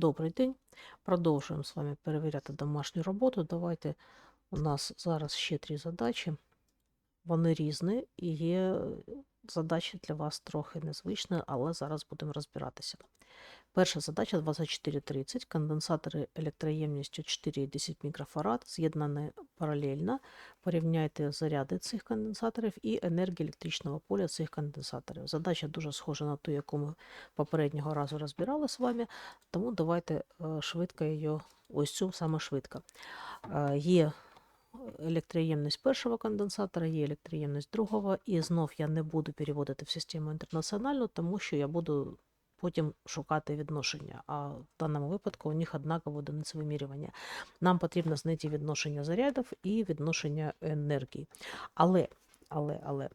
Добрий день. Продовжуємо з вами перевіряти домашню роботу. Давайте у нас зараз ще три задачі. Вони різні і є задачі для вас трохи незвичні, але зараз будемо розбиратися. Перша задача 2430. Конденсатори електроємністю 4,10 мікрофарад з'єднані паралельно. Порівняйте заряди цих конденсаторів і енергію електричного поля цих конденсаторів. Задача дуже схожа на ту, яку ми попереднього разу розбирали з вами, тому давайте е, швидко її, ось цю саме швидко. Е, Є електроємність першого конденсатора, є електроємність другого, і знов я не буду переводити в систему інтернаціональну, тому що я буду потім шукати відношення. А в даному випадку у них однаково одиниці вимірювання. Нам потрібно знайти відношення зарядів і відношення енергії. Але, але, але.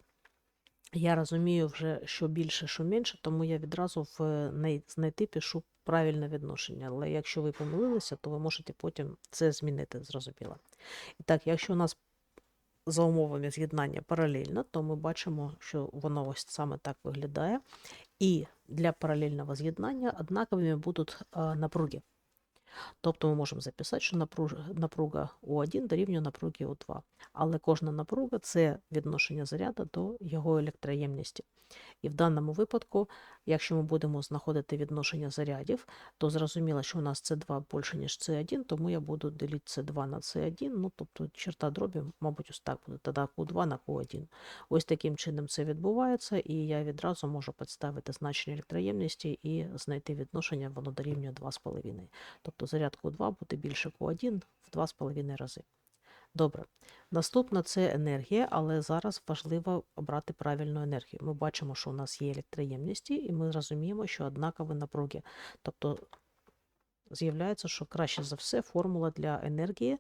Я розумію вже, що більше, що менше, тому я відразу в знайти пишу правильне відношення. Але якщо ви помилилися, то ви можете потім це змінити, зрозуміло. І так, якщо у нас за умовами з'єднання паралельно, то ми бачимо, що воно ось саме так виглядає. І для паралельного з'єднання однаковими будуть напруги. Тобто ми можемо записати, що напруга У1 дорівнює напруги У2. Але кожна напруга це відношення заряду до його електроємності. І в даному випадку, якщо ми будемо знаходити відношення зарядів, то зрозуміло, що у нас С2 більше, ніж С1, тому я буду ділити С2 на С1, ну тобто черта дробі, мабуть, ось так буде, тоді Q2 на Q1. Ось таким чином це відбувається, і я відразу можу підставити значення електроємності і знайти відношення, воно дорівнює 2,5. Тобто заряд Q2 буде більше Q1 в 2,5 рази. Добре. Наступна це енергія, але зараз важливо обрати правильну енергію. Ми бачимо, що у нас є електроємності, і ми розуміємо, що однакові напруги. Тобто з'являється, що краще за все формула для енергії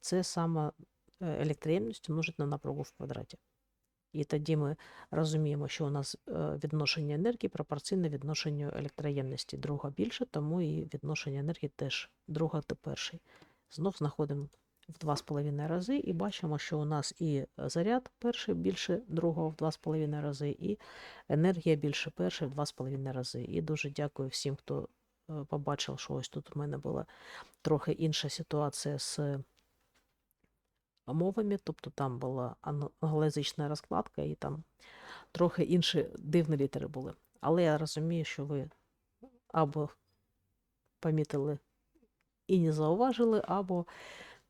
це саме е, електроємність множить на напругу в квадраті. І тоді ми розуміємо, що у нас е, відношення енергії пропорційне відношенню електроємності. Друга більше, тому і відношення енергії теж друга до перший. Знов знаходимо в 2,5 рази і бачимо, що у нас і заряд перший більше другого в 2,5 рази, і енергія більше першої в 2,5 рази. І дуже дякую всім, хто е, побачив, що ось тут у мене була трохи інша ситуація з мовами, тобто там була ан- англоязична розкладка, і там трохи інші дивні літери були. Але я розумію, що ви або помітили і не зауважили, або,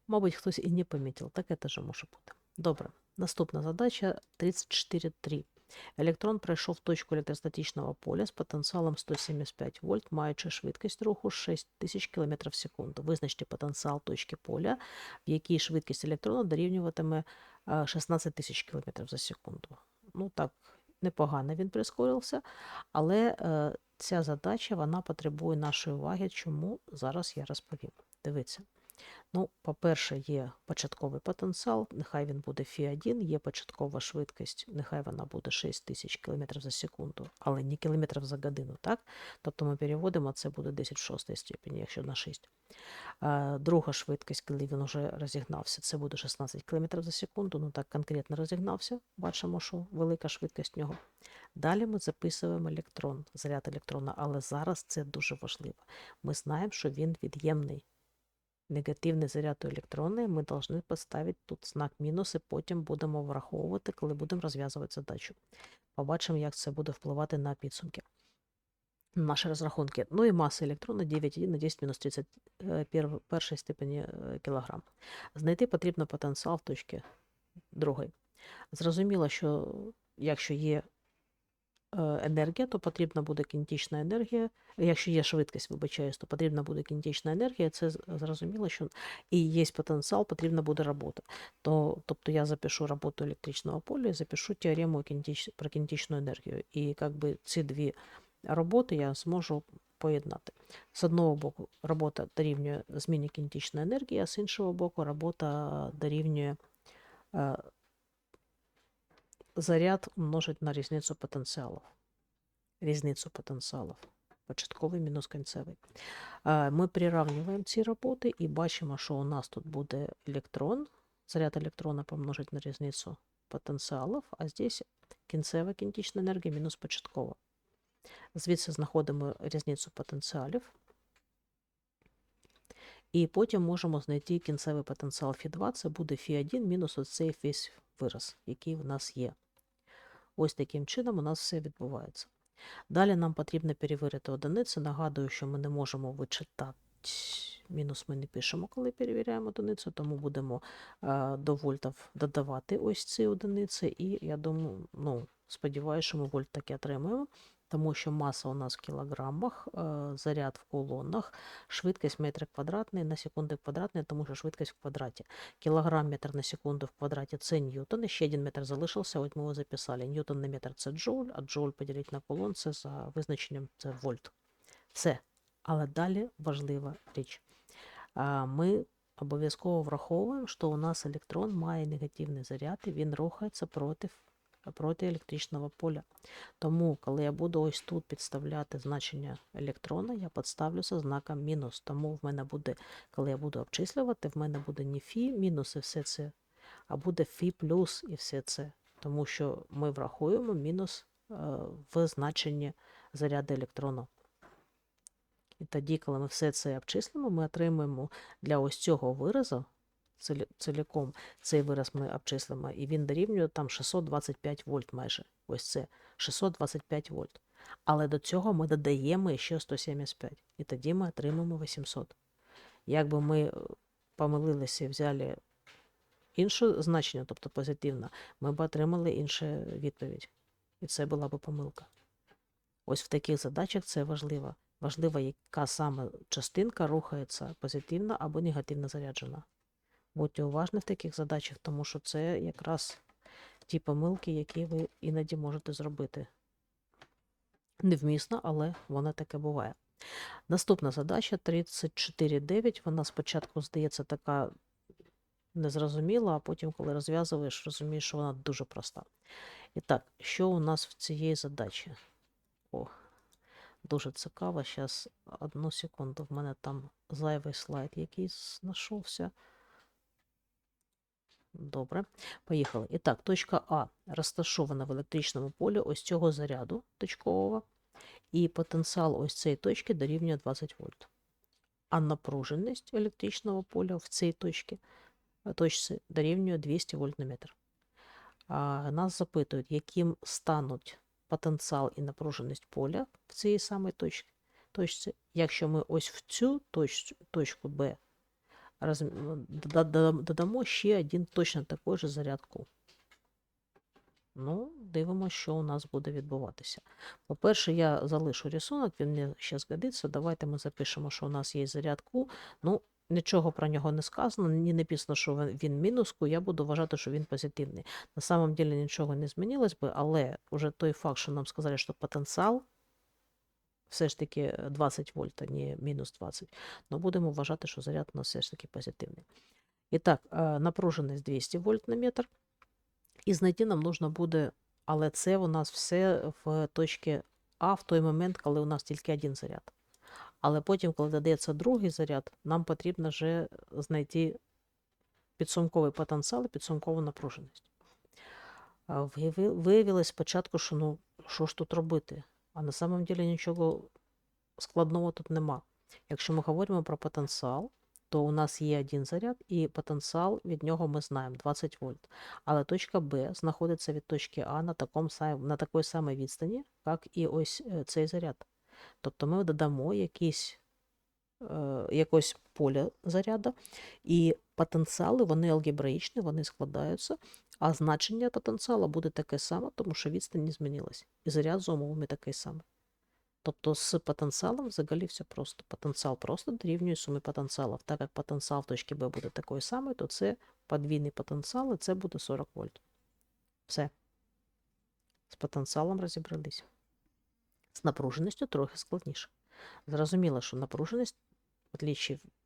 мабуть, хтось і не помітив. Таке теж може бути. Добре. Наступна задача 34.3. Електрон пройшов точку електростатичного поля з потенціалом 175 вольт, маючи швидкість руху 6000 км в секунду. Визначте потенціал точки поля, в якій швидкість електрона дорівнюватиме е, 16 тисяч км за секунду. Ну так, непогано він прискорився, але е, ця задача вона потребує нашої уваги. Чому зараз я розповім. Дивіться. Ну, по-перше, є початковий потенціал, нехай він буде Фі1, є початкова швидкість, нехай вона буде 6 тисяч км за секунду, але не кілометрів за годину, так? Тобто ми переводимо, це буде 10 в 6 степені, якщо на 6. А, друга швидкість, коли він вже розігнався, це буде 16 км за секунду, ну так конкретно розігнався, бачимо, що велика швидкість в нього. Далі ми записуємо електрон, заряд електрона, але зараз це дуже важливо. Ми знаємо, що він від'ємний негативний заряд у електрони, ми повинні поставити тут знак мінус, і потім будемо враховувати, коли будемо розв'язувати задачу. Побачимо, як це буде впливати на підсумки. Наші розрахунки. Ну і маса електрона 9,1 на 10 мінус 31 першої степені кілограм. Знайти потрібно потенціал в точці другої. Зрозуміло, що якщо є енергія, то потрібна буде кінетична енергія. Якщо є швидкість, вибачаюсь, то потрібна буде кінетична енергія. Це зрозуміло, що і є потенціал, потрібна буде робота. То, тобто я запишу роботу електричного поля і запишу теорему про кінетичну енергію. І якби ці дві роботи я зможу поєднати. З одного боку, робота дорівнює зміні кінетичної енергії, а з іншого боку, робота дорівнює е, заряд умножить на різницю потенціалів. Різницю потенціалів. Початковий мінус кінцевий. Ми приравнюємо ці роботи і бачимо, що у нас тут буде електрон. Заряд електрона помножить на різницю потенціалів, а здесь кінцева кінетична енергія мінус початкова. Звідси знаходимо різницю потенціалів. І потім можемо знайти кінцевий потенціал Фі2, це буде Фі1 мінус оцей весь вираз, який в нас є. Ось таким чином у нас все відбувається. Далі нам потрібно перевірити одиниці. Нагадую, що ми не можемо вичитати. Мінус ми не пишемо, коли перевіряємо одиницю, тому будемо е, до вольтів додавати ось ці одиниці. І я думаю, ну, сподіваюся, що ми вольт таки отримаємо, тому що маса у нас в кілограмах, е, заряд в колонах, швидкість метри квадратний на секунди квадратний, тому що швидкість в квадраті. Кілограм метр на секунду в квадраті це ньютон. Ще один метр залишився, от ми його записали. Ньютон на метр це джоуль, а джоуль поділити на колон це за визначенням це вольт. Все. Але далі важлива річ. Ми обов'язково враховуємо, що у нас електрон має негативний заряд, і він рухається проти, проти електричного поля. Тому, коли я буду ось тут підставляти значення електрона, я підставлю зі знаком мінус. Тому в мене буде, коли я буду обчислювати, в мене буде не фі мінус і все це, а буде фі плюс і все це. Тому що ми врахуємо мінус е, в значенні заряду електрона. І тоді, коли ми все це обчислимо, ми отримуємо для ось цього виразу цілі- цей вираз ми обчислимо, і він дорівнює там 625 вольт майже. Ось це 625 вольт. Але до цього ми додаємо ще 175, і тоді ми отримаємо 800. Якби ми е, помилилися і взяли інше значення, тобто позитивне, ми б отримали іншу відповідь. І це була б помилка. Ось в таких задачах це важливо. Важливо, яка саме частинка рухається позитивно або негативно заряджена. Будьте уважні в таких задачах, тому що це якраз ті помилки, які ви іноді можете зробити. Невмісно, але воно таке буває. Наступна задача 34.9. Вона спочатку здається така незрозуміла, а потім, коли розв'язуєш, розумієш, що вона дуже проста. І так, що у нас в цієї задачі? О, дуже цікаво. Зараз одну секунду. В мене там зайвий слайд якийсь знайшовся. Добре, поїхали. І так, точка А розташована в електричному полі ось цього заряду точкового, і потенціал ось цієї точки дорівнює 20 вольт. А напруженість електричного поля в цій точці, е, точці дорівнює 200 вольт на метр. А, нас запитують, яким стануть потенціал і напруженість поля в цій самій точці, точці, якщо ми ось в цю точ, точку Б дода- додамо ще один точно такий же заряд Q. Ну, дивимося, що у нас буде відбуватися. По-перше, я залишу рисунок, він мені ще згодиться. Давайте ми запишемо, що у нас є заряд Q. Ну, нічого про нього не сказано, ні написано, що він, він мінус я буду вважати, що він позитивний. На самом деле нічого не змінилось би, але вже той факт, що нам сказали, що потенціал все ж таки е, 20 вольт, а не мінус 20. Ну, будемо вважати, що заряд у нас все ж таки позитивний. І так, е, напруженість 200 вольт на метр. І знайти нам нужно буде, але це у нас все в точці А в той момент, коли у нас тільки один заряд. Але потім, коли додається другий заряд, нам потрібно вже знайти підсумковий потенціал і підсумкову напруженість. Виявилось спочатку, що ну, що ж тут робити? А на самом деле нічого складного тут нема. Якщо ми говоримо про потенціал, то у нас є один заряд, і потенціал від нього ми знаємо 20 вольт. Але точка Б знаходиться від точки А на, такому, на такій самій відстані, як і ось е, цей заряд. Тобто ми додамо якісь, е, якось поле заряду, і потенціали, вони алгебраїчні, вони складаються, а значення потенціалу буде таке саме, тому що відстань не змінилась. І заряд за умовами такий самий. Тобто з потенціалом взагалі все просто. Потенціал просто дорівнює сумі потенціалів. Так як потенціал в точці Б буде такий самий, то це подвійний потенціал, і це буде 40 вольт. Все. З потенціалом розібрались. З напруженістю трохи складніше. Зрозуміло, що напруженість, в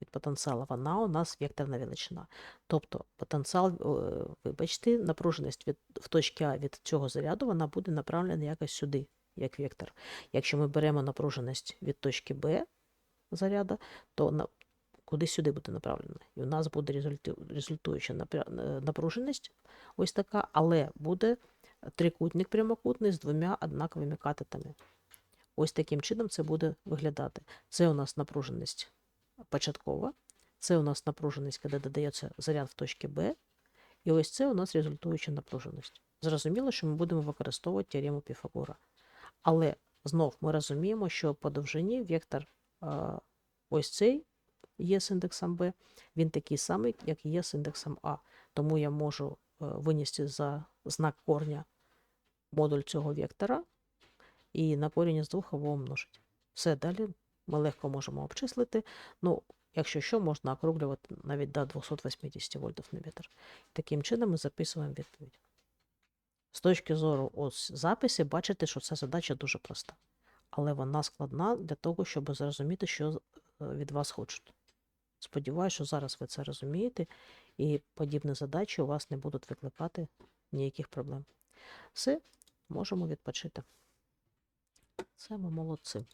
від потенціалу, вона у нас векторна величина. Тобто потенціал, е, вибачте, напруженість від, в точці А від цього заряду, вона буде направлена якось сюди, як вектор. Якщо ми беремо напруженість від точки Б заряду, то на, куди сюди буде направлена. І у нас буде результу- результуюча е, напруженість ось така, але буде трикутник прямокутний з двома однаковими катетами. Ось таким чином це буде виглядати. Це у нас напруженість початкова, Це у нас напруженість, коли додається заряд в точці Б. І ось це у нас результуюча напруженість. Зрозуміло, що ми будемо використовувати теорему Піфагора. Але знов ми розуміємо, що по довжині вектор ось цей є з індексом b, він такий самий, як є з індексом А. Тому я можу е, винести за знак корня модуль цього вектора і на корінь з двох його умножити. Все далі ми легко можемо обчислити. Ну, якщо що, можна округлювати навіть до 280 вольтів на метр. Таким чином ми записуємо відповідь. З точки зору ось записі, бачите, що ця задача дуже проста. Але вона складна для того, щоб зрозуміти, що е, від вас хочуть. Сподіваюся, що зараз ви це розумієте, і подібні задачі у вас не будуть викликати ніяких проблем. Все, можемо відпочити. Це ми молодці.